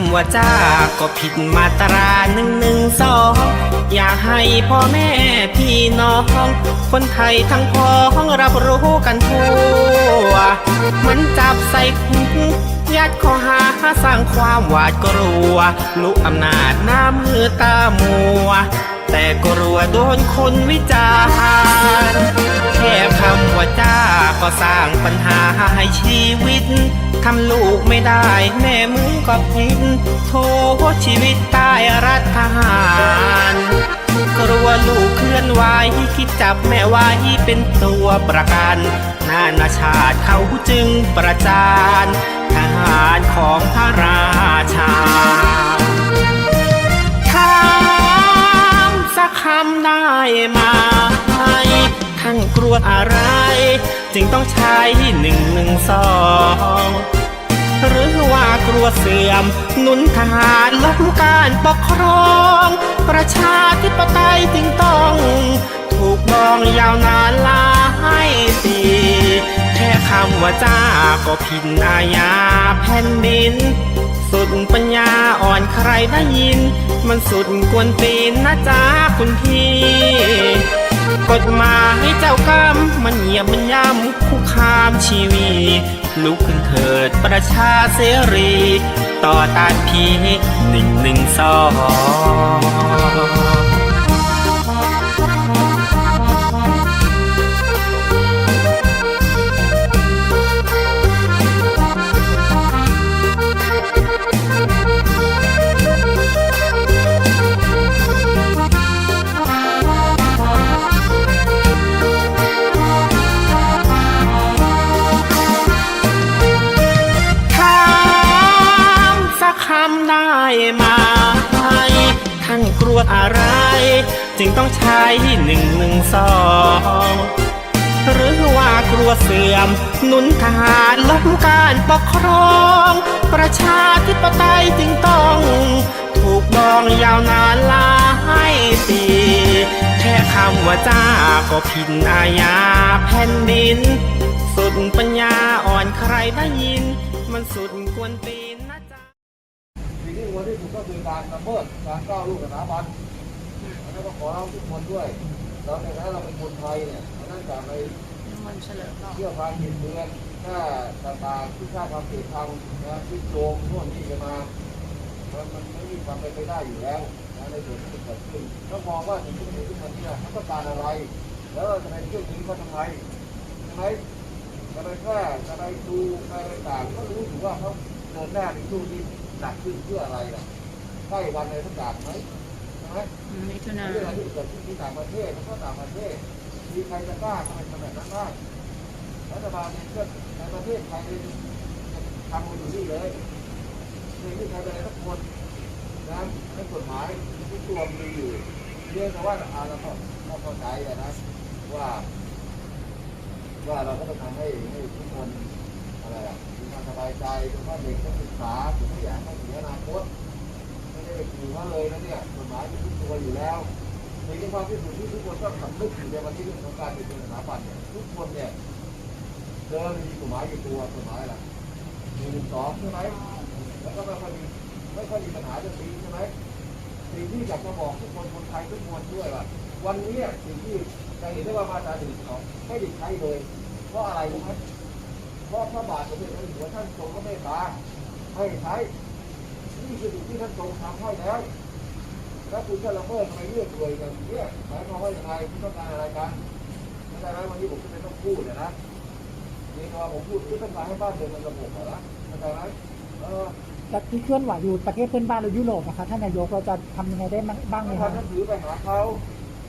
ำว่าจ้าก็ผิดมาตราหนึ่งหนึ่งสองอยากให้พ่อแม่พี่น้อง คนไทยทั้งพ้องรับรู้กันทั่วมันจับใส่คุกยัดข้อหาสร้างความหวาดกลัวลุกอำนาจหน้ามือตามัว แต่กลัวโดนคนวิจารณ์แค่คำว่าจ้าก็สร้างปัญหาให้ชีวิต ทำลูกไม่ได้ แม่มึงก็ผิดโทษชีวิตใต้รัฐทหารกลัวลูกเคลื่อนไหวคิดจับแม่ไว้เป็นตัวประกันนานาชาติเขาจึงประจานทหารของพระราชาถามสักคำได้ไหม ท่านกลัวอะไร จึงต้องใช้หนึ่งหนึ่งสองหรือว่ากลัวเสื่อม นุนทหารล้มการปกครอง ประชาธิปไตยจึงต้อง ถูกมองยาวนานหลายปีแค่คำว่าจ้าก็ผิดอาญาแผ่นดิน สุดปัญญาอ่อนใครได้ยิน มันสุดกวนตีนนะจ๊ะคุณพี่ กฎหมายเจ้ากรรมมันเหยียบมันย่ำคุกคามชีวีลุกขึ้นเถิดประชาเสรี ต่อต้านพีหนึ่งหนึ่งสอง กลัวอะไร จึงต้องใช้หนึ่งหนึ่งสองหรือว่ากลัวเสื่อมนุนทหารล้มการปกครอง ประชาธิปไตยจึงต้อง ถูกมองยาวนานหลายปีแค่คำว่าจ้าก็ผิดอาญาแผ่นดิน สุดปัญญาอ่อนใครได้ยิน มันสุดกวนตี สิ่งที่ควที่สุดก็คือการละเมิดการก้าวลูกสถาบันแล้วก็ขอเราทุกคนด้วยเราในฐานะเราเป็นคนไทยเนี่ยเรานั่นจากไปมันเฉลิมเราเที่ยวพาหินเมืองถ้าต่างๆที่สร้าความเกลียดชังนะที่โจงโน่นนี่กันมามันมันไม่มีความเป็นไปได้อยู่แล้วนะในส่วนที่เกิดขึ้นต้องมองว่าสิ่งที่เกิดขึ้นมาเนี่ยเขาต้องการอะไร แล้วจะไปเที่ยวนี้เขาทำไมใช่ไมจะไปแค่จะไปดูอะไรต่างก็รู้อยู่ว่าเขาเดินหน้าในช่วงที่ หนักขึ้นเพื่ออะไรล่ะใกล้วันอะไรสักอย่างไหมใช่ไหมมิถุนาเรื่องอะไรที่เกิดขึ้นที่ต่างประเทศแล้วก็ต่างประเทศ มีใครจะกล้าทำไมทำแบบนั้นได้รัฐบาลเนี่ยเชื่อในประเทศไทยเองทำกันอยู่นี่เลยไม่มีใครเป็นอะไรทุกคนนะในกฎหมายทุกตัวมีอยู่เรียกแต่ว่าอาเราก็เราเข้าใจอะนะว่า ว่าเราก็ต้องทำให้ให้ทุกคนอะไรอะมีความ สบายใจโดยเฉพาะเด็กต้องศึกษาถึงไม่อยากให้เสียอนาคตไม่ได้ไปขู่เขาเลยนะเนี่ยกฎหมายมีทุกตัวอยู่แล้วในที่ความที่สุดที่ทุกคนต้องสำนึกอยู่ในวันที่เรื่องของการเป็นสถาบันเนี่ยทุกคนเนี่ยเดิมมีกฎหมายอยู่ตัวกฎหมายอะไรหนึ่งสองใช่ไหมแล้วก็ไม่ค่อยมีไม่ค่อยมีปัญหาเรื่องนี้ใช่ไหมสิ่งที่อยากจะบอกทุกคนคนไทยทุกคนด้วยว่าวันนี้สิ่งที่จะเห็นได้ว่ามาตราหนึ่งสองไม่ได้ใช้เลยเพราะอะไรรู้ไหม เพราะพระบาทสมเด็จพระเจ้าอยู่หัวท่านทรงพระเมตตาให้ใช้นี่คือสิ่งที่ท่านทรงทำให้แล้วแล้วคุณจะละเมิดทำไมเลือกรวยกันเนี่ยหมายความว่าอย่างไรคุณต้องการอะไรกันเข้าใจไหมวันนี้ผมจะไม่ต้องพูดเนี่ยนะนี่ก็ผมพูดคือต้องการให้บ้านเมืองมันสงบเหรอนะเข้าใจไหมเออแต่ที่เคลื่อนไหวอยู่ประเทศเพื่อนบ้านเรายุโรปนะคะท่านนายกเราจะทำยังไงได้บ้างไหมถ้าคะท่านถือไปหาเขา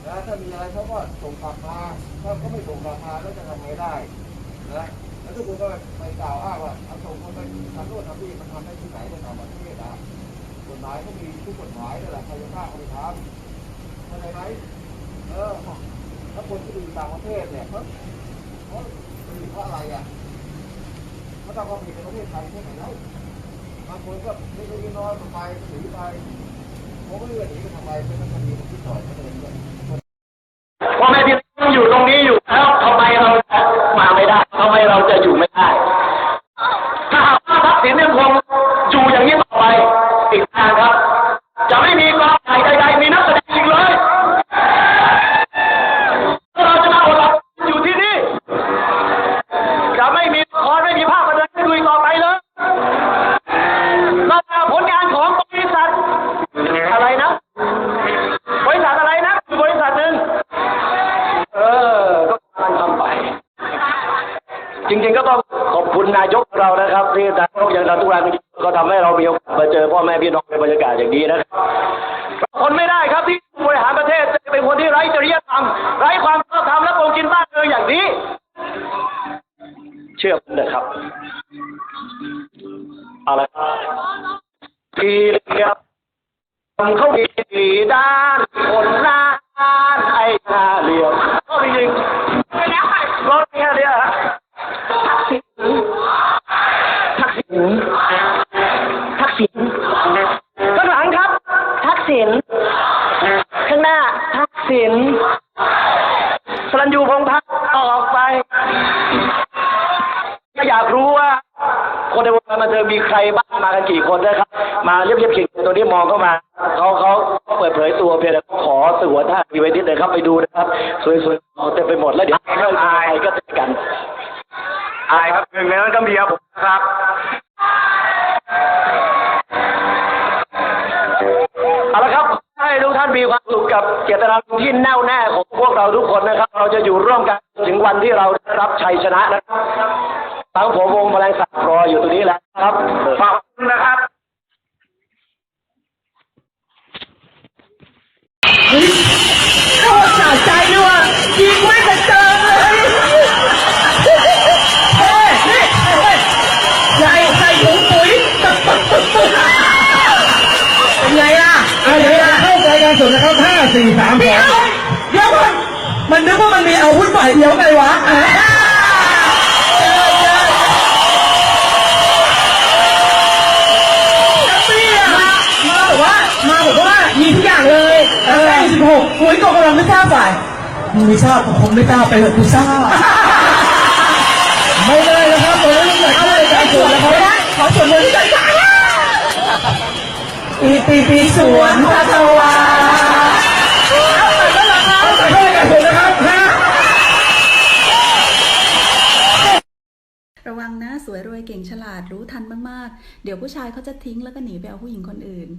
นะถ้ามีอะไรเขาก็ส่งกลับมาถ้าเขาไม่ส่งกลับมาแล้วจะทำไงได้นะ แล้วทุกคนก็ไปกล่าวอ้างว่าเอาส่งคนไปทำโน่นทำนี่มันทำได้ที่ไหนในต่างประเทศอะกฎหมายก็มีทุกกฎหมายนั่นแหละใครจะกล้าเขาไปทำเข้าใจไหมเออถ้าคนที่อยู่ต่างประเทศเนี่ยเขาเขาเป็นเพราะอะไรอะเขาทำความผิดในประเทศไทยใช่ไหมแล้วบางคนก็ไม่ได้น้อยไปหนีไปผมก็เลือกหนีไปทำไมเป็นคดีที่ต่อยไม่ได้เลย คุณนายกเรานะครับที่นายกอย่างดันทุรันก็ทำให้เรามีโอกาสมาเจอพ่อแม่พี่น้องในบรรยากาศอย่างนี้นะครับ ตนาที่แน่วแน่ของพวกเราทุกคนนะครับ เราจะอยู่ร่วมกันถึงวันที่เราได้รับชัยชนะนะครับทั้งผมวงแมลงสาบรออยู่ตรงนี้แล้วครับฝากนะครับสะใจด้วย นสุดนะครับห้าสี่สามสเดี๋อยวงเดี๋ยวก่อนมันนึกว่ามันมีอาวุธใหม่เดี๋ยวไงวะอ่ามามาบอกว่ามาบอกว่ามีทุกอย่างเลยเออสิบหกปุ๋ยกองกำลังไม่ทราบฝ่ายมึงไม่ทราบผมไม่ทราบไปเถอะกูทราบไม่ได้นะครับตอนนี้อยากเอาเข้าเลยใจใจกันสสุวดนนะคเขารับได้ขอสวดมนต์ที่ใจจ้าปีปีปีสวนตะตะวาเอาไปก็ละครับ เข้าใจกันสุดนะครับห้า ระวังนะสวยรวยเก่งฉลาด รู้ทันมากๆ เดี๋ยวผู้ชายเขาจะทิ้งแล้วก็หนีไปเอาผู้หญิงคนอื่น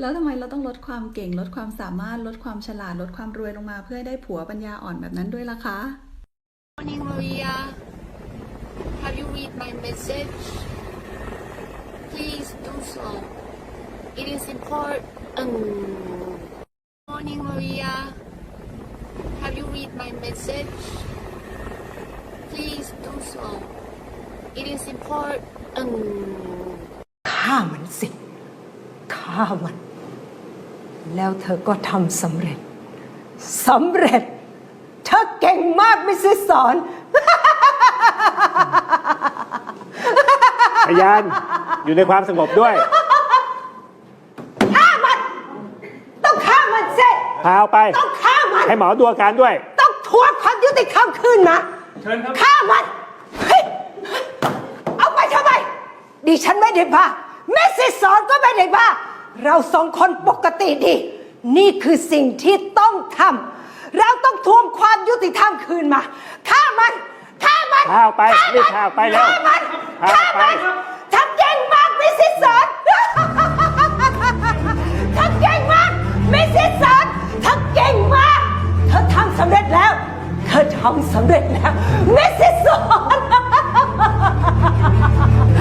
แล้วทำไมเราต้องลดความเก่ง ลดความสามารถลดความฉลาดลดความรวยลงมา เพื่อได้ผัวปัญญาอ่อนแบบนั้นด้วยล่ะคะ Morning, Maria. Have you read my message? Please do so. It is important. Morning, Maria. Have you read my message? Please do so. It is important. ฆ่ามันสิฆ่ามัน แล้วเธอก็ทำสำเร็จสำเร็จ เธอเก่งมากมิสซิสสอน พยานอยู่ในความสงบด้วย ฆ่ามัน ต้องฆ่ามันสิพาเอาไป ต้องฆ่ามัน ให้หมอดูอาการด้วย ต้องทวงความยุติธรรมคืนมาฆ่ามันเฮ้ยเอาไปทำไม ดิฉันไม่ได้บ้าแม่สิสอนก็ไม่ได้บ้า เราสองคนปกติดี นี่คือสิ่งที่ต้องทำเราต้องทวงความยุติธรรมคืนมาฆ่ามันฆ่ามันพาเอาไปฆ่มันรีบพาเอาไปเร็วฆ่ามันพาฆ่าเอาไป มันทำเก่งมากมิสซิสสอนทำเก่งมากมิสซิสสอนทำเก่งมากเธอทำสำเร็จแล้วเธอทำสำเร็จแล้วมิสซิสสอน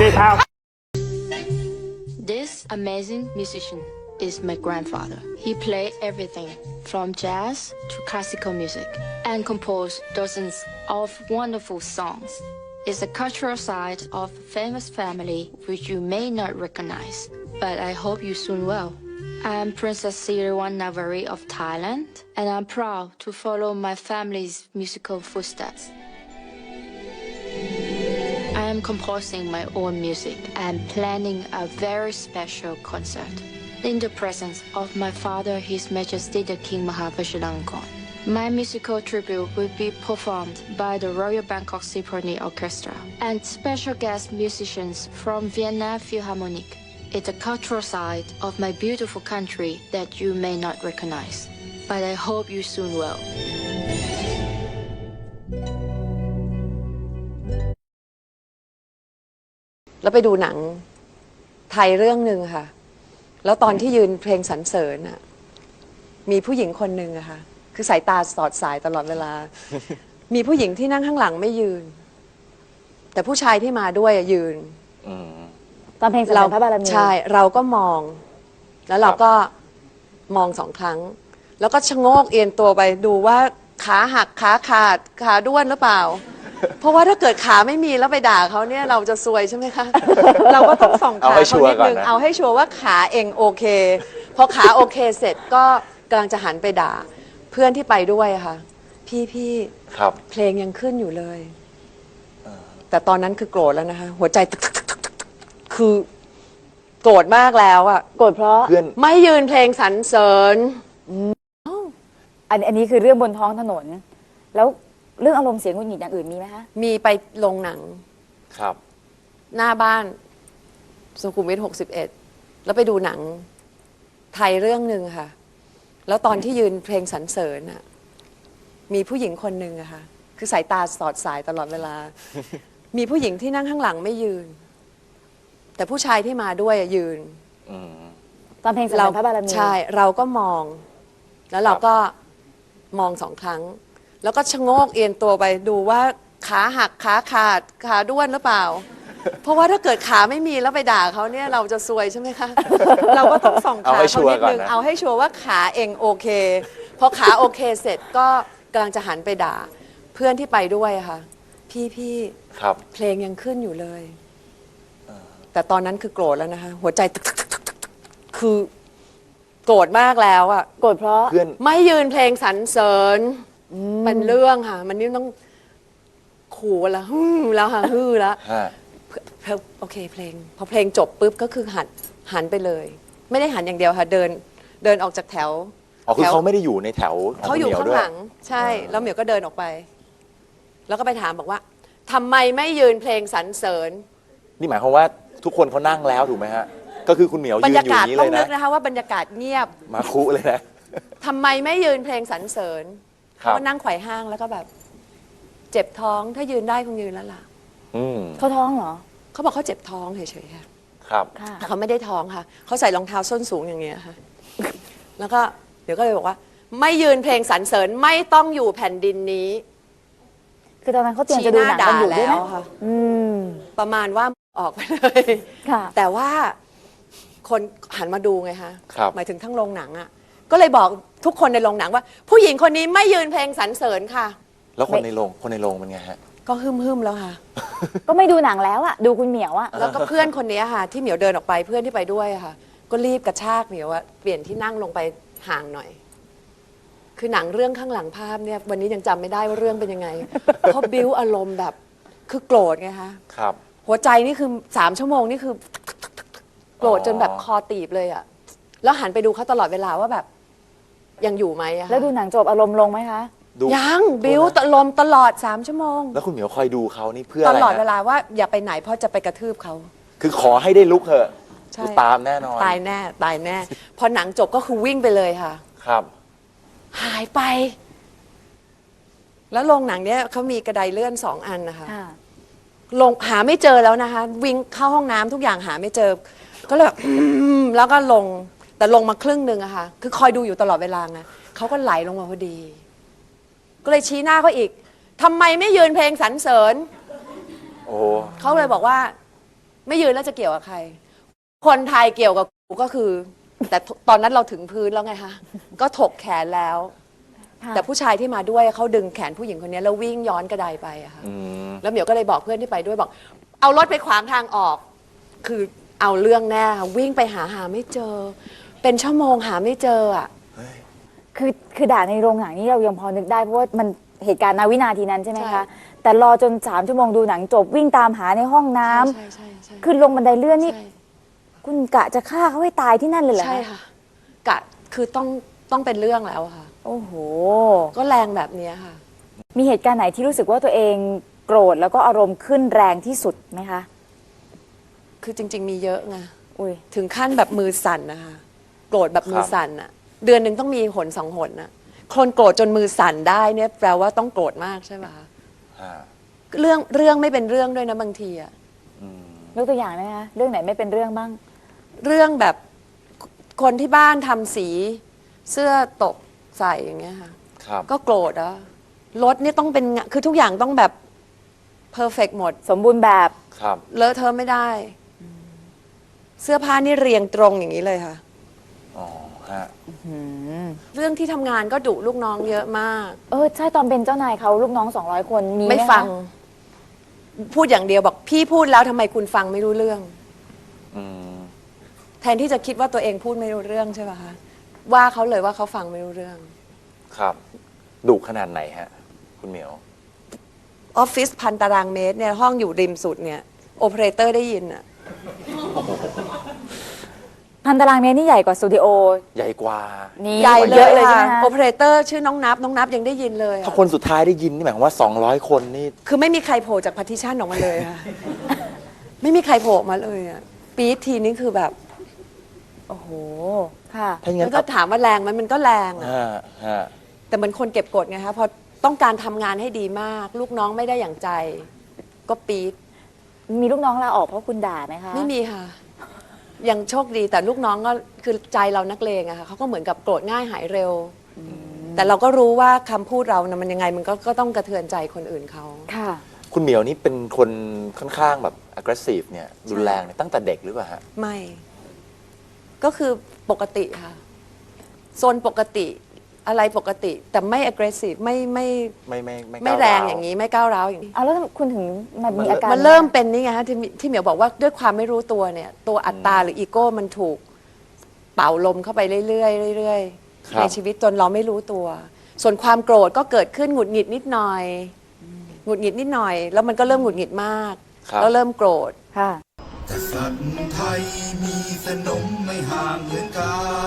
รีบพาเอา This amazing musician is my grandfather. He played everything from jazz to classical music and composed dozens of wonderful songs. It's a cultural side of a famous family which you may not recognize, but I hope you soon will. I'm Princess Siriwan Navari of Thailand, and I'm proud to follow my family's musical footsteps. I am composing my own music and planning a very special concert in the presence of my father, His Majesty the King Mahavajiralongkorn. My musical tribute will be performed by the Royal Bangkok Symphony Orchestra and special guest musicians from Vienna Philharmonic. It's a cultural side of my beautiful country that you may not recognize, but I hope you soon will. แล้วไปดูหนังไทยเรื่องหนึ่งค่ะ แล้วตอนที่ยืนเพลงสรรเสริญน่ะ มีผู้หญิงคนหนึ่งอะค่ะ คือสายตาสอดสายตลอดเวลา มีผู้หญิงที่นั่งข้างหลังไม่ยืน แต่ผู้ชายที่มาด้วยอะยืน อืม ตอนเพลงสรรเราเสริญพระบารมีใช่ เราก็มอง แล้วเราครับก็มองสองครั้ง แล้วก็ชะโงกเอียนตัวไปดูว่าขาหักขาขาดขาด้วนหรือเปล่า เพราะว่าถ้าเกิดขาไม่มีแล้วไปด่าเขาเนี่ยเราจะซวยใช่ไหมคะ เราก็ต้องส่องเอาขาให้ชัเขาวร์นิดก่อนนึงนะ เอาให้ชัวร์ว่าขาเองโอเค พอขาโอเคเสร็จก็กำลังจะหันไปด่า เพื่อนที่ไปด้วยอะค่ะ พี่พี่ครับ เพลงยังขึ้นอยู่เลย แต่ตอนนั้นคือโกรธแล้วนะคะ หัวใจตึกตึกตึกตึกตึกคือโกรธมากแล้วอะโกรธเพราะ เพื่อนไม่ยืนเพลงสรรเสริญ อันอันนี้คือเรื่องบนท้องถนน แล้ว เรื่องอารมณ์เสียงหงุดหงิดอย่างอื่นมีไหมคะ มีไปลงหนังครับ หน้าบ้าน สุขุมวิทหกสิบเอ็ดแล้วไปดูหนังไทยเรื่องหนึ่งค่ะ แล้วตอนที่ยืนเพลงสรรเสริญอะมีผู้หญิงคนหนึ่งอะค่ะ คือสายตาสอดสายตลอดเวลา มีผู้หญิงที่นั่งข้างหลังไม่ยืน แต่ผู้ชายที่มาด้วยอะยืน อืม ตอนเพลงสรรเสริญพระบารมี ใช่ เราก็มอง แล้วเราก็มองสองครั้ง แล้วก็ชะโงกเอียนตัวไปดูว่าขาหักขาขาดขาด้วนหรือเปล่า เพราะว่าถ้าเกิดขาไม่มีแล้วไปด่าเขาเนี่ยเราจะซวยใช่ไหมคะ เราก็ต้องส่องเอาขาให้ชัเขาวร์นิดนึงก่อนนะ เอาให้ชัวร์ว่าขาเองโอเคพอขาโอเคเสร็จก็กำลังจะหันไปด่า เพื่อนที่ไปด้วยอะค่ะ พี่พี่ครับ เพลงยังขึ้นอยู่เลย แต่ตอนนั้นคือโกรธแล้วนะคะ หัวใจตึกตึกตึกตึกตึกตึกคือโกรธมากแล้วอะ โกรธเพราะ เพื่อน ไม่ยืนเพลงสรรเสริญ มันเรื่องค่ะ มันนี่ต้องขู่แล้วฮึ่มแล้วค่ะฮือแล้ว ฮะ เพลงโอเคเพลง พอเพลงจบปุ๊บก็คือหันหันไปเลย ไม่ได้หันอย่างเดียวค่ะ เดินเดินออกจากแถวอ๋อคือแถวเขาไม่ได้อยู่ในแถวขเขาอยู่คุณข้างด้วหลัง ใช่แล้วเหมียวก็เดินออกไป แล้วก็ไปถามบอกว่าทำไมไม่ยืนเพลงสรรเสริญ นี่หมายความว่าทุกคนเขานั่งแล้วถูกไหมฮะ ก็คือคุณเหมียวบรยืรนยาอยู่กาศนี้ต้เลองยนึนะกนะคะว่าบรรยากาศเงียบมาคุเลยนะ ทำไมไม่ยืนเพลงสรรเสริญ ครัเขาบ ก็นั่งไขว่ห้างแล้วก็แบบ เจ็บท้องถ้ายืนได้คงยืนแล้วล่ะอืมเขาท้องเหรอ เขาบอกเขาเจ็บท้องเฉยๆค่ะ ครับ ค่ะ แต่เขาไม่ได้ท้องค่ะ เขาใส่รองเท้าส้นสูงอย่างเงี้ยค่ะ แล้วก็เดี๋ยวก็เลยบอกว่า ไม่ยืนเพลงสรรเสริญไม่ต้องอยู่แผ่นดินนี้คือตอนนั้นเขาเตรียมจะดูหนังกันอยู่ด้วยชี้หน้าด่าแล้นะวค่ะ อืม ประมาณว่าออกไปเลย ค่ะ แต่ว่าคนหันมาดูไงคะครับ หมายถึงทั้งโรงหนังอะ ก็เลยบอกทุกคนในโรงหนังว่า ผู้หญิงคนนี้ไม่ยืนเพลงสรรเสริญค่ะ แล้วคนในโรงคนในโรงเป็นไงฮะ ก็ฮึมๆแล้วค่ะ ก็ไม่ดูหนังแล้วอะดูคุณเหมียวอะแล้วก็เพื่อนคนนี้ค่ะ ที่เหมียวเดินออกไปเพื่อนที่ไปด้วยอะค่ะ ก็รีบกระชากเหมียวว่าเปลี่ยนที่นั่งลงไปห่างหน่อย คือหนังเรื่องข้างหลังภาพเนี่ย วันนี้ยังจำไม่ได้ว่าเรื่องเป็นยังไง เพราะบิ้วอารมณ์แบบ คือโกรธไงคะครับ หัวใจนี่คือสามชั่วโมงนี่คือ โกรธจนแบบคอตีบเลยอะแล้วหันไปดูเขาตลอดเวลาว่าแบบ ยังอยู่ไหมอะค่ะแล้วดูหนังจบอารมณ์ลงไหมคะ ดูยังบิ้วตลมตลอดสามชั่วโมง แล้วคุณเหมียวคอยดูเขานี่เพื่อตอะไรลอดเวฮะลาว่าอย่าไปไหนเพราะจะไปกระทืบเขา คือขอให้ได้ลุกเถอะใช่คือตามแน่นอนตายแน่ ตายแน่ พอหนังจบก็คือวิ่งไปเลยค่ะ ครับ หายไป แล้วโรงหนังเนี้ยเขามีกระไดเลื่อนสองอันนะคะ ค่ะ ลงหาไม่เจอแล้วนะคะ วิ่งเข้าห้องน้ำทุกอย่างหาไม่เจอ ก็เลยแบบอืมแล้วก็ลง แต่ลงมาครึ่งหนึ่งอะค่ะ คือคอยดูอยู่ตลอดเวลาไงเขาก็ไหลลงมาพอดี ก็เลยชี้หน้าเขาอีกทำไมไม่ยืนเพลงสรรเสริญ โอ้เขาเลยบอกว่า ไม่ยืนแล้วจะเกี่ยวกับใคร คนไทยเกี่ยวกับกูก็คือ แต่ตอนนั้นเราถึงพื้นแล้วไงคะก็ถกแขนแล้ว ค่ะ แต่ผู้ชายที่มาด้วยเขาดึงแขนผู้หญิงคนนี้แล้ววิ่งย้อนกระไดไปอะค่ะ อืม แล้วเหมียวก็เลยบอกเพื่อนที่ไปด้วยบอก เอารถไปขวางทางออก คือเอาเรื่องแน่ค่ะวิ่งไปหาหาไม่เจอ เป็นชั่วโมงหาไม่เจออะ คือคือด่าในโรงหนังนี่เรายังพอนึกได้เพราะว่ามันเหตุการณ์นาวินาทีนั้นใช่ไหมใช่ คะ แต่รอจนสามชั่วโมงดูหนังจบวิ่งตามหาในห้องน้ำใช่ใช่ใช่คือลงบันไดเลื่อนนี่ ใช่คุณกะจะฆ่าเขาให้ตายที่นั่นเลยเหรอใช่ค่ะกะคือต้องต้องเป็นเรื่องแล้วอะค่ะ โอ้โห ก็แรงแบบเนี้ยค่ะ มีเหตุการณ์ไหนที่รู้สึกว่าตัวเองโกรธแล้วก็อารมณ์ขึ้นแรงที่สุดไหมคะ คือจริง ๆ มีเยอะไงอุ้ยถึงขั้นแบบมือสั่นนะคะ โกรธแบบมือครับสั่นอะเดือนหนึ่งต้องมีหนสองหนอะคนโกรธจนมือสั่นได้เนี่ยแปลว่าต้องโกรธมากใช่ไหมคะอ่าเรื่องเรื่องไม่เป็นเรื่องด้วยนะบางทีอะอืมยกตัวอย่างได้ไหมคะเรื่องไหนไม่เป็นเรื่องบ้าง เรื่องแบบคนที่บ้านทำสีเสื้อตกใส่อย่างเงี้ยค่ะ ครับ ก็โกรธอะรถนี่ต้องเป็นงะคือทุกอย่างต้องแบบเพอร์เฟกหมด สมบูรณ์แบบ ครับ เลอะเทอะไม่ได้ เสื้อผ้านี่เรียงตรงอย่างนี้เลยค่ะ อ๋อฮะเรื่องที่ทำงานก็ดุลูกน้องเยอะมาก เออ ใช่ตอนเป็นเจ้านายเขาลูกน้อง 200 คนมีหไม่คะฟัง พูดอย่างเดียวบอกพี่พูดแล้วทำไมคุณฟังไม่รู้เรื่อง อืมแทนที่จะคิดว่าตัวเองพูดไม่รู้เรื่องใช่ป่ะคะว่าเขาเลยว่าเขาฟังไม่รู้เรื่องครับดุขนาดไหนฮะ คุณเหมียว ออฟฟิศพันตารางเมตรเนี่ยห้องอยู่ริมสุดเนี่ยโอเปอเรเตอร์ได้ยินอะ พันตารางเมตรนี่ใหญ่กว่าสตูดิโอ ใหญ่กว่า นี่ใหญ่เลเยอะยเลยใช่ค่ะไหมคะโอเปอเรเตอร์ชื่อน้องนับ น้องนับยังได้ยินเลยอะถ้าคนสุดท้ายได้ยินนี่หมายความว่า 200 คนนี่ คือไม่มีใครโผล่จากพาร์ติชันออกมาเลยค่ะ ไม่มีใครโผล่ออกมาเลยอะปี๊ดทีนี้คือแบบโอ้โหค่ะ ถ้าอย่างนั้แล้วนก็ถามว่าแรงไหมมันก็แรงอะฮะฮะแต่เหมือนคนเก็บกดไงคะพอต้องการทำงานให้ดีมาก ลูกน้องไม่ได้อย่างใจ ก็ปี๊ดมีลูกน้องลาออกเพราะคุณด่าไหมคะไม่มีค่ะ ยังโชคดีแต่ลูกน้องก็คือใจเรานักเลงอะค่ะเขาก็เหมือนกับโกรธง่ายหายเร็ว แต่เราก็รู้ว่าคำพูดเรานะมันยังไงมันก็ก็ต้องกระเทือนใจคนอื่นเขา ค่ะ คุณเหมียวนี่เป็นคนค่อนข้างแบบ aggressive เนี่ยรุนแรงเนี่ยตั้งแต่เด็กหรือเปล่าฮะ ไม่ ก็คือปกติค่ะโซนปกติ อะไรปกติ แต่ไม่ aggressive ไม่ไม่ไม่ไม่ไม่แรงอย่างนี้ไม่ก้าวร้าวอย่างนี้ เอาแล้วคุณถึงมามีอาการมันเริ่มเป็นนี่ไงฮะที่ที่เหมียวบอกว่าด้วยความไม่รู้ตัวเนี่ย ตัวอัตตาหรืออีโก้มันถูกเป่าลมเข้าไปเรื่อยๆเรื่อยครัๆบ ในชีวิตจนเราไม่รู้ตัว ส่วนความโกรธก็เกิดขึ้นหงุดหงิดนิดหน่อยหงุดหงิดนิดหน่อย แล้วมันก็เริ่มหงุดหงิดมากครับ แล้วเริ่มโกรธ ค่ะ กษัตริย์ไทยมีสนมไม่ห่างเหินกายเศษ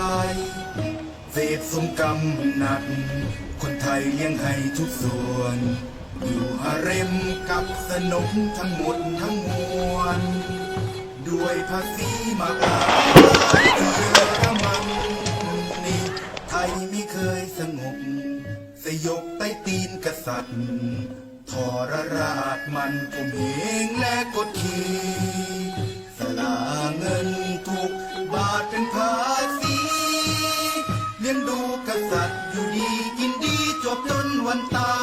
สมกรรมหนัก คนไทยเลี้ยงให้ทุกส่วน อยู่หาเร็มกับสนมทั้งหมดทั้งมวล ด้วยภาษีมากมายที่เยอรมันนี่ไทยไม่เคยสงบ สยบใต้ตีนกษัตริย์ทรราชมันข่มเหงและกดขี่สละเงินทุกบาทเป็นภาษี กษัตริย์อยู่ดีกินดีจบจนวันตาย